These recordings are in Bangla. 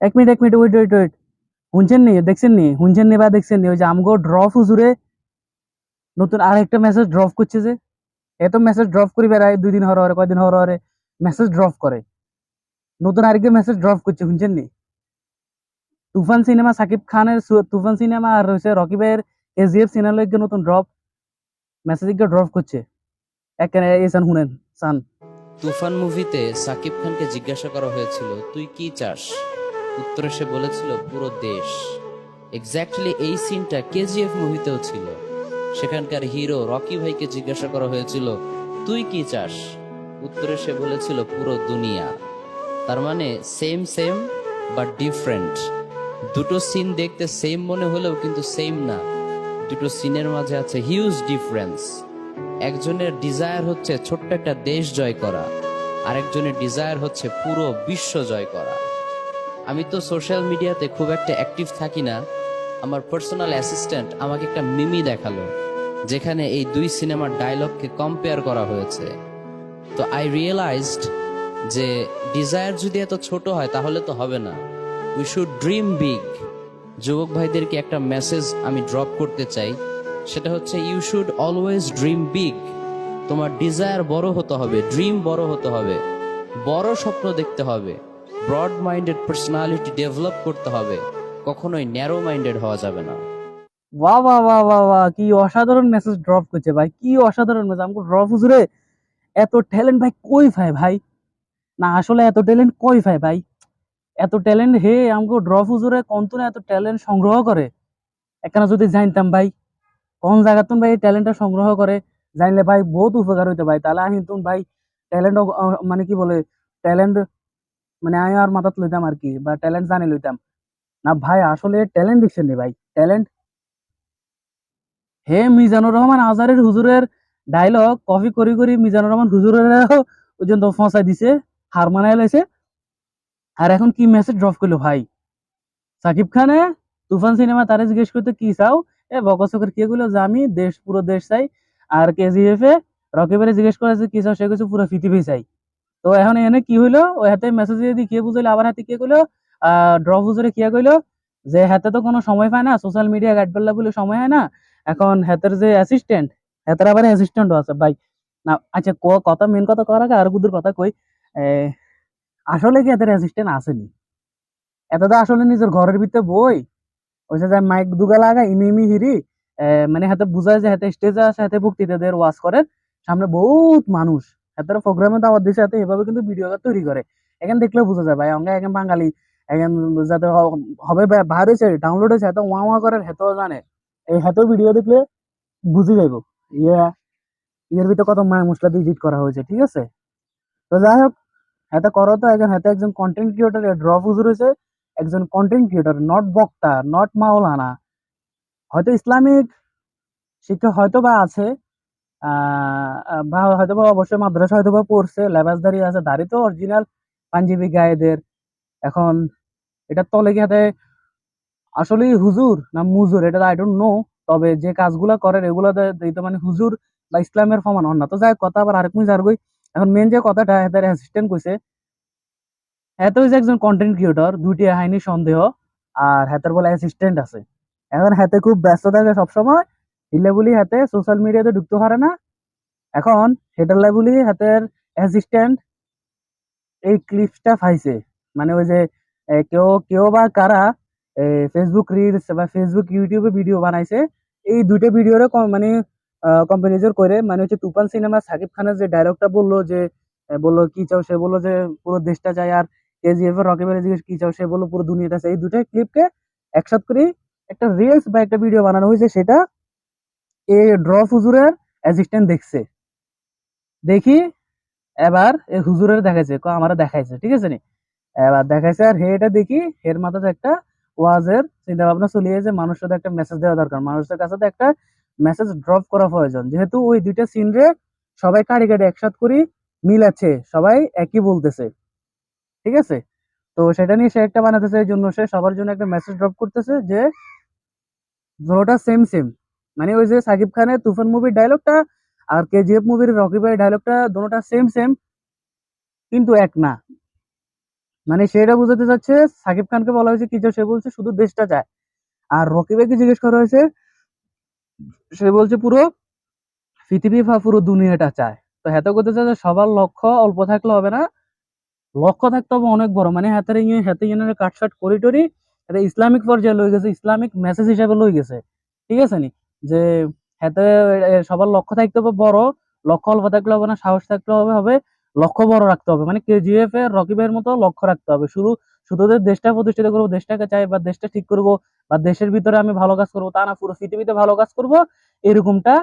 এক মিনিট এক মিনিট ওয়েট ওয়েট ওয়েট শুনছেন নি? দেখছেন নি? শুনছেন নি বা দেখছেন নি? ওই যে আমগো ড্রপ হুজুরে নতুন আর একটা মেসেজ ড্রপ করছে যে, এত মেসেজ ড্রপ করি বেড়ায়, দুই দিন হরে হরে কয়দিন হরে হরে মেসেজ ড্রপ করে। নতুন আরেকটা মেসেজ ড্রপ করছে, শুনছেন নি? তুফান সিনেমা সাকিব খানের তুফান সিনেমা আর হচ্ছে রকি ভাইয়ের এজিএফ সিনেমা নতুন ড্রপ মেসেজ ড্রপ করছে। এখানে এই সান, শুনেন, সান। তুফান মুভিতে সাকিব খানকে জিজ্ঞাসা করা হয়েছিল, তুই কি চাস? উত্তরে সে বলেছিল, পুরো দেশ। এক্স্যাক্টলি এই সিনটা কেজিএফ মুভিতেও ছিল। সেখানকার হিরো রকি ভাইকে জিজ্ঞাসা করা হয়েছিল, তুই কি চাস? উত্তরে সে বলেছিল, পুরো দুনিয়া। তার মানে সেম সেম বাট ডিফারেন্ট দুটো সিন দেখতে সেম মনে হলেও কিন্তু সেম না। দুটো সিনের মাঝে আছে হিউজ ডিফারেন্স একজনের ডিজায়ার হচ্ছে ছোট্ট একটা দেশ জয় করা, আরেকজনের ডিজায়ার হচ্ছে পুরো বিশ্ব জয় করা। আমি তো সোশ্যাল মিডিয়াতে খুব একটা অ্যাক্টিভ থাকি না। আমার পার্সোনাল অ্যাসিস্ট্যান্ট আমাকে একটা মিমি দেখাল, যেখানে এই দুই সিনেমার ডায়লগকে কম্পেয়ার করা হয়েছে। তো আই রিয়েলাইজড যে ডিজায়ার যদি এত ছোট হয়, তাহলে তো হবে না। উই শুড ড্রিম বিগ যুবক ভাইদেরকে একটা মেসেজ আমি ড্রপ করতে চাই, সেটা হচ্ছে you should always dream big তোমার ডিজায়ার বড় হতে হবে ড্রিম বড় হতে হবে। বড় স্বপ্ন দেখতে হবে। ব্রড মাইন্ডেড পার্সোনালিটি ডেভেলপ করতে হবে, কখনোই ন্যারো মাইন্ডেড হওয়া যাবে না। বাহ বাহ বাহ বাহ বাহ কি অসাধারণ মেসেজ ড্রপ করছে ভাই, কি অসাধারণ মেসেজ আমাকে ড্রপ হুজুরে, এত ট্যালেন্ট ভাই কই পায় ভাই? না, আসলে এত ট্যালেন্ট কই পায় ভাই? এত ট্যালেন্ট হে আমাকে ড্রপ হুজুরে কন্তনে এত ট্যালেন্ট সংগ্রহ করে? এখানে যদি জানতাম ভাই, কোন জায়গাতুন ভাই ট্যালেন্টটা সংগ্রহ করে, জানলে ভাই বহুত উপকার হইতো ভাই। তাহলে আমি তুন ভাই ট্যালেন্ট মানে কি বলে ট্যালেন্ট মানে আমি আর মাথাত লইতাম আর কি, বা ট্যালেন্ট জানি লইতাম। না ভাই, আসলে ট্যালেন্ট দিচ্ছেন নি ভাই ট্যালেন্ট হে মিজানুর রহমান আজারের হুজুরের ডায়লগ কপি করি করি মিজানুর রহমান হুজুরের পর্যন্ত ফসাই দিছে, হার মানায় লাইছে। আর এখন কি মেসেজ ড্রপ করল ভাই? সাকিব খানে তুফান সিনেমা তারে জিজ্ঞেস করতে কি চাও? এ বকসকের কি গুলো যে আমি দেশ, পুরো দেশ চাই। আর কেজিএফ এ রকিবের জিজ্ঞেস করেছে কি চাও, সে কিছু পুরো পৃথিবী চাই। তো এখন এনে কি হইল? ও হাতে মেসেজ দিয়ে কি বুঝাইলো? আবার হাতে কে কইলো? ড্রপ হুজুরে কি কইলো? যে হাতে তো কোনো সময় পায় না সোশ্যাল মিডিয়া গাইড করলে বলে সময় হয় না। এখন হাতের যে অ্যাসিস্ট্যান্ট হাতের আবার অ্যাসিস্ট্যান্টও আছে, ভাই। না আচ্ছা ক- কথা মেন কথা করার আগে আর গুদুর কথা কই। আসলে কি হাতের অ্যাসিস্ট্যান্ট আসেনি? এত তো আসলে নিজের ঘরের ভিতরে বই। ওই যে মাইক দুগা লাগা ইমি ইমি, হিরি। মানে হাতে বুঝায় যে হাতে স্টেজে আসে হাতে বক্তৃতাদের ওয়াজ করে সামনে বহুত মানুষ। হাতের প্রোগ্রামে দাওয়াত দিছে হাতে এভাবে কিন্তু ভিডিও তৈরি করে। এখান দেখলে বোঝা যায়, ভাই, অঙ্গে এখন বাঙালি, এখন যাতে হবে বাইর হয়েছে ডাউনলোড হয়েছে, এত ওয়া ওয়া করার হেতেও জানে। এই হেতেও ভিডিও দেখলে বুঝে যাইব। ইয়া, ইয়ের ভিতরে কত মায়া মশলা দিয়ে এডিট করা হয়েছে, ঠিক আছে? তো যাই হোক, হাতে করো তো, এখন হাতে একজন কন্টেন্ট ক্রিয়েটর ড্রপ হুজুর হয়েছে, একজন কন্টেন্ট ক্রিয়েটর নট বক্তা নট মাওলানা। হয়তো ইসলামিক শিক্ষা হয়তো বা আছে বা হয়তো বা অবশ্যই মাদ্রাসা হয়তো বা পড়ছে, লেবাসদারি আছে দাড়ি তো অরিজিনাল পাঞ্জাবি গায়েদের। এখন এটা তলে কি হাতে আসলেই হুজুর না মুজুর? এটা আই ডোন্ট নো তবে যে কাজগুলা করে এগুলো মানে হুজুর বা ইসলামের সমান হন না। তো যাই কথা আবার আরেক মিনিট আর কই এখন মেন যে কথাটা হেতার অ্যাসিস্ট্যান্ট কইছে এত হইছে একজন কন্টেন্ট ক্রিয়েটর দুইটি হাইনি সন্দেহ, আর হাতের বলে অ্যাসিস্ট্যান্ট আছে। এখন হাতে খুব ব্যস্ত থাকে সবসময় হিলে হাতে সোশ্যাল মিডিয়াতে ঢুকতে পারে না। এখন সেটার লাই বলি হাতের অ্যাসিস্ট্যান্ট এই ক্লিপসটা পাইছে মানে ওই যে কেউ কেউ বা কারা ফেসবুক রিলস বা ফেসবুক ইউটিউবে ভিডিও বানাইছে। এই দুইটা ভিডিওরে মানে কম্পারিজন করে মানে হচ্ছে তুফান সিনেমা সাকিব খানের যে ডায়লগটা বলল যে বলল কি চাও সে, বলল যে পুরো দেশটা চাই আর কেজিএফ এর রকেবের জিজ্ঞেস কি চাও সে, বলল পুরো দুনিয়াটা চাই এই দুইটা ক্লিপকে একসাথে করে একটা রিলস বা একটা ভিডিও বানানো হয়েছে সেটা এই ড্রপ হুজুরের অ্যাসিস্ট্যান্ট দেখছে। দেখি, এবার এই হুজুরের দেখাইছে ক আমারে দেখাইছে, ঠিক আছে নি? এবার দেখাইছে, আর হে এটা দেখি এর মাথাতে একটা ওয়াজের চিন্তা ভাবনা চলিয়ে যে মানুষের একটা মেসেজ দেওয়া দরকার। মানুষের কাছে একটা মেসেজ ড্রপ করা প্রয়োজন। যেহেতু ওই দুইটা সিন রে সবাই কাড়ি কাড়ি একসাথ করি মিল আছে সবাই একই বলতেছে। ঠিক আছে? তো সেটা নিয়ে সে একটা বানাতেছে, এই জন্য সে সবার জন্য একটা মেসেজ ড্রপ করতেছে যে দুটোটা সেম সেম মানে ওই যে সাকিব খানের তুফান মুভির ডায়লগটা আর কেজিএফ মুভির রকি ভাই ডায়লগটা দুটোটা সেম সেম কিন্তু এক না। মানে সেটা বুঝাতে চাচ্ছে, সাকিব খানকে বলা হয়েছে, কি সে বলছে, শুধু দেশটা চায়। আর রকিবাকে জিজ্ঞেস করা হয়েছে, সে বলছে, পুরো পৃথিবী বা পুরো দুনিয়াটা চায়। তো হেতে করতে চায় যে সবার লক্ষ্য অল্প থাকলে হবে না। লক্ষ্য থাকতে হবে অনেক বড়। মানে হাতের ইয়ে হাতে ইয়ে কাটসাট করি টরি এটা ইসলামিক পর্যায়ে লই গেছে, ইসলামিক মেসেজ হিসাবে লই গেছে। ঠিক আছে নি? যে হাতে সবার লক্ষ্য থাকতে হবে বড়, লক্ষ্য অল্প থাকলে হবে না, সাহস থাকলে হবে হবে, লক্ষ্য বড় রাখতে হবে। মানে কেজিএফ এর রকিবের মতো লক্ষ্য রাখতে হবে। শুধু শুধু দেশটা প্রতিষ্ঠিত করব, দেশটাকে চাই বা দেশটা ঠিক করব বা দেশের ভিতরে আমি ভালো কাজ করব, তা না, পুরো পৃথিবীতে ভালো কাজ করব, এরকমটা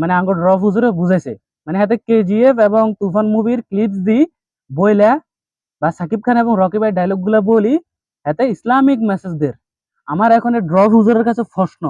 মানে আঙ্গুর ড্র হুজুরে বুঝেছে মানে হাতে কেজিএফ এবং তুফান মুভির ক্লিপস দি বইলা বা সাকিব খান এবং রকিবের ডায়লগগুলা বলি এতে ইসলামিক মেসেজ দের। আমার এখন ড্র হুজুরের কাছে প্রশ্ন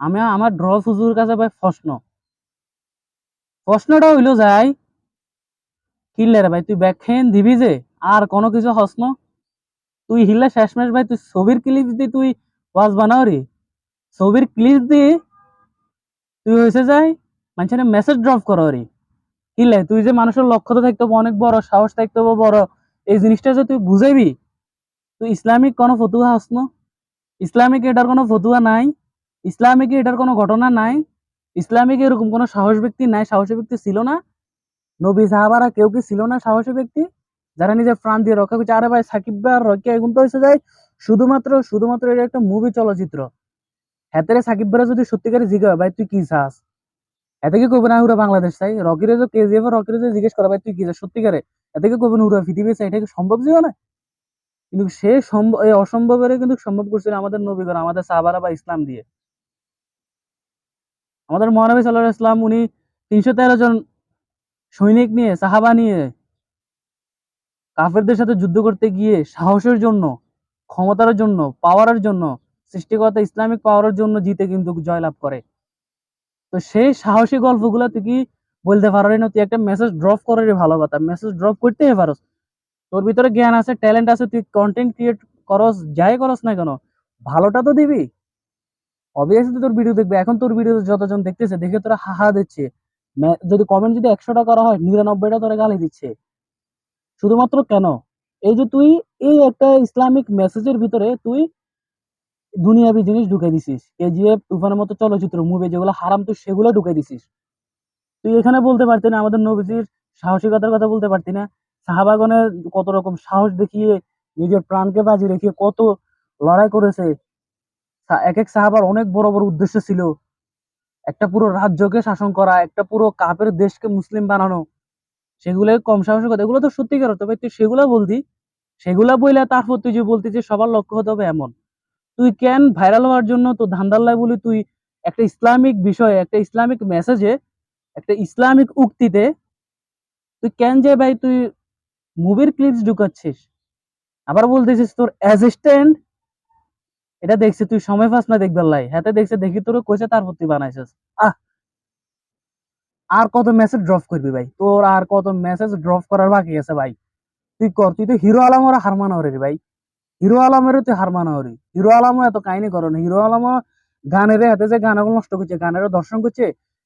আমি আমার ড্র হুজুরের কাছে ভাই প্রশ্ন প্রশ্নটা হইল যাই কিল্লে রে ভাই, তুই ব্যাখ্যান দিবি যে আর কোনো কিছু হসন তুই হিল্লা শেষমেশ ভাই, তুই ছবির ক্লিপ দি তুই ওয়াজ বানাও রে ছবির ক্লিপ দি তুই হয়েছে যাই মানুষের মেসেজ ড্রপ করো রে কিলে, তুই যে মানুষের লক্ষ্য তো থাকতে অনেক বড় সাহস থাকতে বড় এই জিনিসটা যে তুই বুঝাইবি তুই ইসলামিক কোনো ফতুয়া হাস না ইসলামিক এটার কোনো ফতুয়া নাই। ইসলামিক এটার কোনো ঘটনা নাই। ইসলামে কি এরকম কোনো সাহস ব্যক্তি নাই, সাহসী ব্যক্তি ছিল না। নবী সাহাবারা কেউ কি ছিল না সাহসী ব্যক্তি? যারা নিজের প্রাণ দিয়ে রক্ষা করছে। আরে ভাই, সাকিব রকি এখন তো হয়েছে যায় শুধুমাত্র শুধুমাত্র এটা একটা মুভি চলচ্চিত্র। হাতেরে সাকিব ভাইরা যদি সত্যিকারে জিজ্ঞাসা ভাই, তুই কি চাস? এতে কি করবে না হুরা বাংলাদেশ চাই। রকিরে যে কেজিএফ রকিরে যে জিজ্ঞেস করা, ভাই, তুই কি চাস? সত্যিকারে। এতে কি করবে না হুরা পৃথিবী চাই। এটা কি সম্ভব ছিল না? কিন্তু সে সম্ভব এই অসম্ভবের কিন্তু সম্ভব করছিল আমাদের নবীগণ, আমাদের সাহাবারা বা ইসলাম দিয়ে। আমাদের মহানবী সাল্লাহ ইসলাম উনি তিনশো তেরো জন সৈনিক নিয়ে, সাহাবা নিয়ে কাফেরদের সাথে যুদ্ধ করতে গিয়ে সাহসের জন্য, ক্ষমতার জন্য, পাওয়ারের জন্য, সৃষ্টিকর্তা ইসলামিক পাওয়ারের জন্য জিতে কিন্তু জয়লাভ করে। তো সেই সাহসী গল্পগুলো তুই কি বলতে পারো না, তুই একটা মেসেজ ড্রপ করে ভালো কথা। মেসেজ ড্রপ করতে পারস। তোর ভিতরে জ্ঞান আছে ট্যালেন্ট আছে, তুই কন্টেন্ট ক্রিয়েট করস, যাই করস না কেন, ভালোটা তো দিবি। অবভিয়াসলি তোর ভিডিও দেখবে। এখন তোর ভিডিও যতজন দেখতেছে, দেখে তোরা হাহা দিচ্ছে। যদি কমেন্ট যদি একশোটা করা হয় নিরানব্বইটা তোরা গালি দিচ্ছে। শুধুমাত্র কেন? এই যে তুই এই একটা ইসলামিক মেসেজের ভিতরে তুই দুনিয়াবি জিনিস ঢুকে দিছিস। কেজিএফ তুফানের মতো চলচ্চিত্র মুভি যেগুলো হারাম, তুই সেগুলো ঢুকে দিছিস। তুই এখানে বলতে পারতি না, আমাদের নবীজির সাহসিকতার কথা বলতে পারতি না। সাহাবাগণের কত রকম সাহস দেখিয়ে নিজের প্রাণকে বাজি রেখে কত লড়াই করেছে। এক এক সাহাবার অনেক বড় বড় উদ্দেশ্য ছিল। একটা পুরো রাজ্যকে শাসন করা, একটা পুরো কাপের দেশকে মুসলিম বানানো। সেগুলো কম সাহসের কথা, এগুলো তো সত্যিকার তবে তুই সেগুলো বলতি, সেগুলা বইলে তারপর তুই যে বলতি যে সবার লক্ষ্য হতে হবে এমন। তুই কেন ভাইরাল হওয়ার জন্য তো ধান্দাল্লাই বলি তুই একটা ইসলামিক বিষয়ে, একটা ইসলামিক মেসেজে একটা ইসলামিক উক্তিতে তুই কেন যে ভাই তুই মুভির ক্লিপস ঢুকাচ্ছিস? আবার বলতেছিস তোর অ্যাসিস্ট্যান্ট এটা দেখছি, তুই সময় পাস না দেখবার লাই। হাতে দেখছে, দেখি তোর কইছে তারপর তুই বানাইছিস। আহ! আর কত মেসেজ ড্রপ করবি ভাই? তোর আর কত মেসেজ ড্রপ করার বাকি আছে ভাই। তুই কর, তুই তো হিরো আলমের হার মানাও রে ভাই। হিরো আলমেরও তুই হার মানাও রে হিরো আলমও এত কাহিনী করো না। হিরো আলমও গানের হাতে যে গানগুলো নষ্ট করছে, গানের দর্শন করছে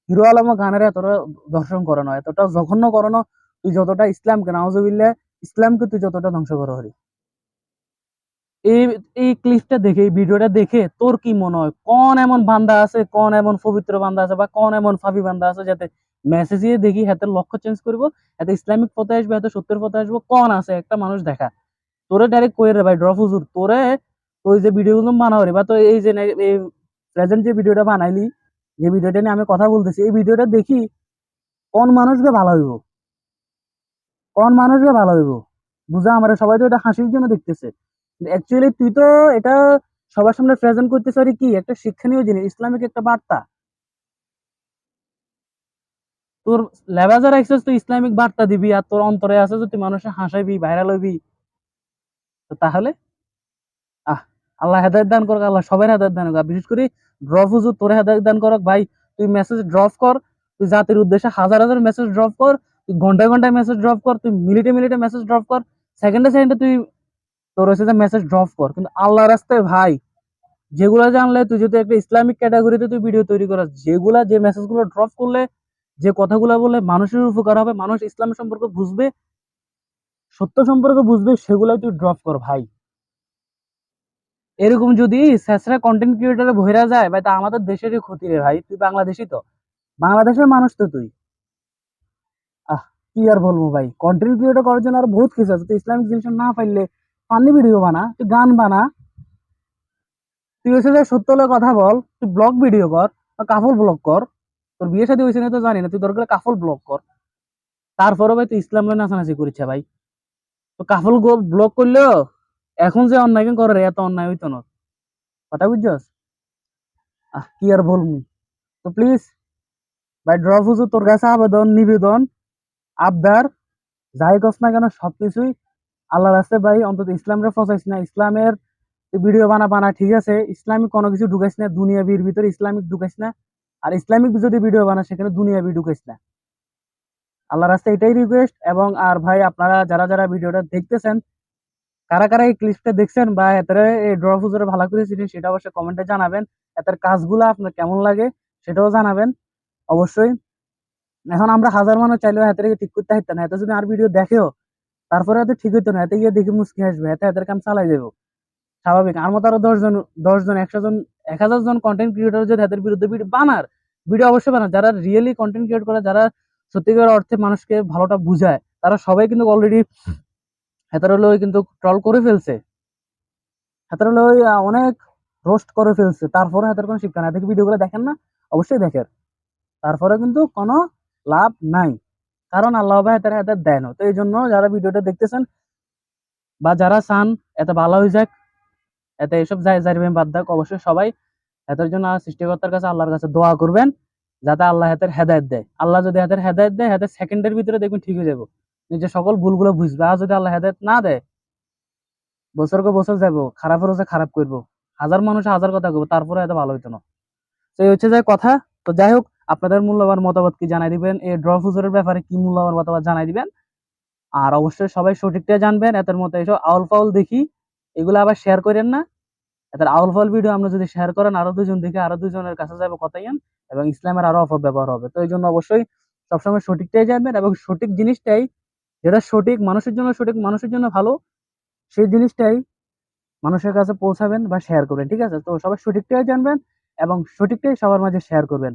হিরো আলম গানের এতটা দর্শন করে না, এতটা জঘন্য করো না। তুই যতটা ইসলামকে, নাউজুবিল্লাহ, ইসলামকে তুই যতটা ধ্বংস করো হরি এই এই ক্লিপটা দেখে, এই ভিডিওটা দেখে তোর কি মনে হয়? কোন এমন বান্দা আছে, কোন এমন পবিত্র বান্দা আছে বা কোন এমন ফাবি বান্দা আছে যাতে মেসেজে দেখি হাতের লক্ষ্য চেঞ্জ করব এত ইসলামিক পথে আসবে এত সত্যের পথে আসব, কোন আছে? একটা মানুষ দেখা। তোরে ডাইরেক্ট কই রে ভাই? ড্রপ হুজুর, তোরে তুই যে ভিডিওগুলো বানাও রে বা তো এই যে এই প্রেজেন্ট যে ভিডিওটা বানাইলি, যে ভিডিওটা নিয়ে আমি কথা বলতেছি, এই ভিডিওটা দেখি কোন মানুষকে ভালো হইব? কোন মানুষকে ভালো হইব? বুঝা আমরা সবাই তো এটা হাসির জন্য দেখতেছে। অ্যাকচুয়ালি তুই তো এটা সবার সামনে প্রেজেন্ট করতে আর কি? একটা শিক্ষণীয় জিনিস, ইসলামিক একটা বার্তা। তোর লেবাজা রাখছিস তুই ইসলামিক বার্তা দিবি, আর তোর অন্তরে আছে যে তুই মানুষের হাসাইবি ভাইরাল হইবি। তাহলে? আহ, আল্লাহ হেদায়ত দান করুক, আল্লাহ সবাই হেদায়ত দান করুক। বিশেষ করে ড্রপ হুজুর, তোর হেদায়ত দান করুক। ভাই, তুই মেসেজ ড্রপ কর, তুই জাতির উদ্দেশ্যে হাজার হাজার মেসেজ ড্রপ কর, তুই ঘন্টায় ঘন্টায় মেসেজ ড্রপ কর, তুই মিনিটে মিনিটে মেসেজ ড্রপ কর। সেকেন্ডে সেকেন্ডে তুই তোর হচ্ছে যে মেসেজ ড্রপ কর। কিন্তু আল্লাহ রাস্তায় ভাই, যেগুলা জানলে তুই যদি একটা ইসলামিক ক্যাটাগরিতে তুই ভিডিও তৈরি করাস, যেগুলা যে মেসেজগুলো ড্রপ করলে, যে কথাগুলো বললে মানুষের উপকার হবে, মানুষ ইসলাম সম্পর্কে বুঝবে, সত্য সম্পর্কে বুঝবে, সেগুলাই তুই ড্রপ কর ভাই। এরকম যদি স্যাসরা কন্টেন্ট ক্রিয়েটারে ভইরা যায়, ভাই, তা আমাদের দেশেরই ক্ষতি রে ভাই, তুই বাংলাদেশি তো। বাংলাদেশের মানুষ তো তুই। আহ, কি আর বলব ভাই কন্টেন্ট ক্রিয়েটর করার জন্য আর বহুত কিছু আছে তুই ইসলামিক জিনিস না পাইলে ফানি ভিডিও বানা, তুই গান বানা। তুই যে সত্য হলে কথা বল, তুই ব্লগ ভিডিও কর কাফল ব্লগ কর তোর বিয়ে সাথে হয়েছে না তো জানি না, তুই দরকার কাফল ব্লগ কর তারপরে ভাই তুই ইসলাম লয় নাচানাচি করিচ্ছে ভাই। তো কাফল ব্লগ করলেও এখন যে অন্যায় কেন করে এত অন্যায় হইতো না কথা বুঝছস আহ, কি আর বলব তো প্লিজ ভাই ড্রপ হুজুর তোর কাছে আবেদন নিবেদন আবদার যাই কস না কেন সবকিছুই আল্লাহর রাস্তায় ভাই, অন্তত ইসলামরে ফসাইস না। ইসলামের ভিডিও বানা বানা, ঠিক আছে? ইসলামিক কোনো কিছু ঢুকাইস না দুনিয়া বির ভিতরে ইসলামিক ঢুকাইস না। আর ইসলামিক যদি ভিডিও বানা, সেখানে দুনিয়া বি ঢুকাইস না। আল্লাহর রাস্তায় এটাই রিকোয়েস্ট এবং আর ভাই, আপনারা যারা যারা ভিডিওটা দেখতেছেন, কারা কারা এই ক্লিপটা দেখছেন বা এদের এই ড্র ফুজরে ভালো করে চিনেন, সেটা অবশ্যই কমেন্টে জানাবেন। এদের কাজগুলো আপনার কেমন লাগে, সেটাও জানাবেন, অবশ্যই। এখন আমরা হাজার মানুষ চাইলেও হাতে ঠিক করতে হাইতে না। এত যদি আর ভিডিও দেখেও তারপরে হয়তো ঠিক হইতো না, এতে গিয়ে দেখে মুসকি আসবে এতে হাতের কাম চালাই যাব স্বাভাবিক, আর মতো আরও দশজন দশজন, একশো জন, এক হাজার জন কন্টেন্ট ক্রিয়েটর যদি হাতের বিরুদ্ধে ভিডিও বানার ভিডিও অবশ্যই বানার, যারা রিয়েলি কন্টেন্ট ক্রিয়েট করে, যারা সত্যিকার অর্থে মানুষকে ভালোটা বুঝায়, তারা সবাই কিন্তু অলরেডি হাতের হলো কিন্তু ট্রল করে ফেলছে। হাতের হলো অনেক রোস্ট করে ফেলছে, তারপরে হাতের কোনো শিক্ষা নাই। দেখে ভিডিওগুলো দেখেন না? অবশ্যই দেখেন। তারপরে কিন্তু কোনো লাভ নাই। কারণ আল্লাহ হাতের হাতে দেয় না। তো এই জন্য যারা ভিডিওটা দেখতেছেন বা যারা চান, এত ভালো হয়ে যাক, এতে এইসব যাই যাইবে বাদ থাক অবশ্যই সবাই এতের জন্য সৃষ্টিকর্তার কাছে আল্লাহর কাছে দোয়া করবেন, যাতে আল্লাহ হাতের হেদায়ত দেয়। আল্লাহ যদি হাতের হেদায়ত দেয় হাতের সেকেন্ডের ভিতরে দেখবেন ঠিক হয়ে যাব। নিজের সকল ভুলগুলো বুঝবে। আর যদি আল্লাহ হেদায়ত না দেয় বছরকে বছর যাব খারাপের হচ্ছে খারাপ করব। হাজার মানুষ হাজার কথা করব তারপরে এত ভালো হইতো না। তো এই হচ্ছে যে কথা। তো যাই হোক আপনাদের মূল্যবান মতামত কি জানাই দিবেন? এই ড্র ফুজের ব্যাপারে কি মূল্যবান মতামত জানাই দিবেন? আর অবশ্যই সবাই সঠিকটা জানবেন, এদের মতো এইসব আউল ফাউল দেখি, এগুলো আবার শেয়ার করেন না। এদের আউল ফাউল ভিডিও আমরা যদি শেয়ার করেন, আরও দুজন দেখে আরও দুজনের কাছে যাবে কথাইন এবং ইসলামের আরও অপব্যবহার হবে। তো এই জন্য অবশ্যই সবসময় সঠিকটাই জানবেন, এবং সঠিক জিনিসটাই, যেটা সঠিক, মানুষের জন্য সঠিক, মানুষের জন্য ভালো, সেই জিনিসটাই মানুষের কাছে পৌঁছাবেন বা শেয়ার করবেন, ঠিক আছে? তো সবাই সঠিকটাই জানবেন, এবং সঠিকটাই সবার মাঝে শেয়ার করবেন।